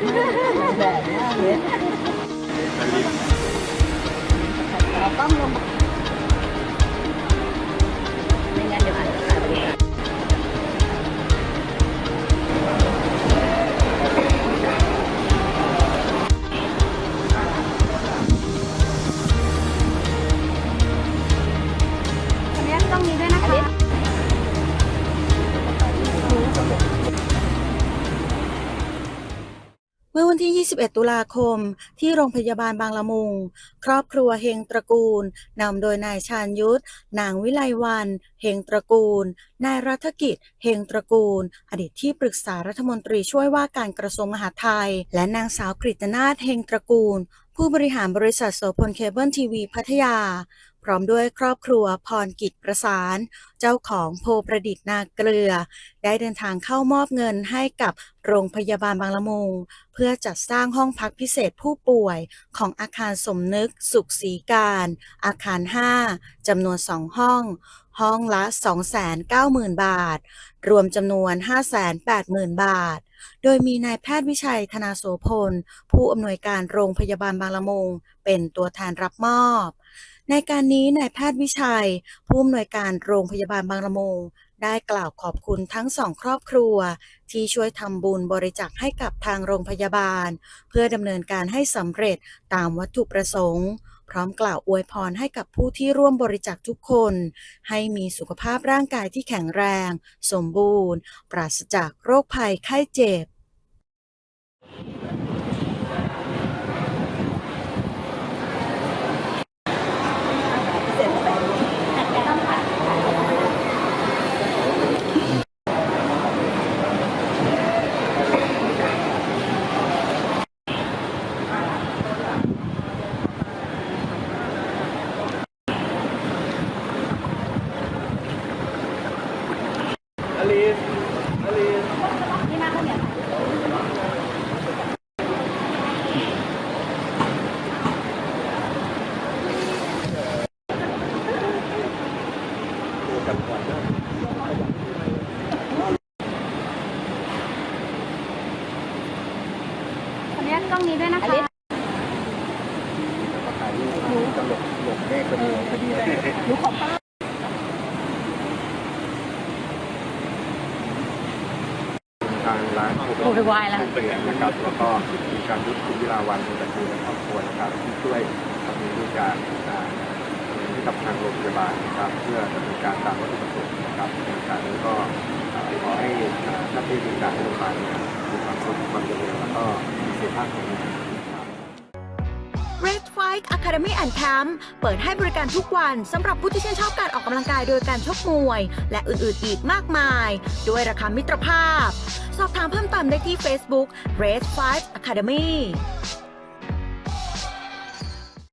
ด มื่อวันที่ 21 ตุลาคม ที่โรงพยาบาลบางละมุง ครอบครัวเฮงตระกูล นำโดยนายชาญยุทธนางวิไลวัน เฮงตระกูล นายรัฐกิจ เฮงตระกูล อดีตที่ปรึกษารัฐมนตรีช่วยว่าการกระทรวงมหาดไทย และนางสาวกฤตนาถเฮงตระกูล ผู้บริหารบริษัทโสพลเคเบิลทีวีพัทยา พร้อมด้วยครอบครัวพรกิจประสาน เจ้าของโพประดิษฐ์นาเกลือ ได้เดินทางเข้ามอบเงินให้กับโรงพยาบาลบางละมุง เพื่อจัดสร้างห้องพักพิเศษผู้ป่วยของอาคารสมนึกสุขศรีการ อาคาร 5จำนวน 2 ห้อง ห้องละ 290,000 บาท รวมจำนวน 580,000 บาท โดยมีนายแพทย์วิชัยธนาโสพล ผู้อำนวยการโรงพยาบาลบางละมุงเป็นตัวแทนรับมอบ ในการนี้นายแพทย์วิชัย ผู้อำนวยการโรงพยาบาลบางละมุงได้กล่าวขอบคุณทั้งสองครอบครัว ที่ช่วยทำบุญบริจาคให้กับทางโรงพยาบาล เพื่อดำเนินการให้สำเร็จตามวัตถุประสงค์ พร้อมกล่าวอวยพรให้กับผู้ที่ร่วมบริจาคทุกคน ให้มีสุขภาพร่างกายที่แข็งแรง สมบูรณ์ ปราศจากโรคภัยไข้เจ็บ ขออนุญาตกล้องนี้ด้วยนะคะ ถ่ายรูปตลกหลบเลขพอดีพอดีเลย หนูขอภาพ ทางร้านโอ้ยวายแล้วเปลี่ยนนะครับแล้วก็มีการยุทธคุณวิลาวันในตระกูลและครอบครัวนะครับที่ช่วยทำในด้วยการอ่าให้กับทางโรงพยาบาลนะครับ เพื่อดำเนินการตามวัตถุประสงค์นะครับในการนี้ก็อ่าขอให้อ่าท่านที่บริการโรงพยาบาลเนี่ยมีความสุขความเจริญแล้วก็มีสุขภาพแข็งแรงนะครับ Red Fight Academy and Camp เปิดให้บริการทุกวันสำหรับผู้ที่ชื่นชอบการออกกำลังกายโดยการชกมวย และอื่นๆอีกมากมาย ด้วยราคามิตรภาพ สอบถามได้ที่ Facebook Red 5 Academy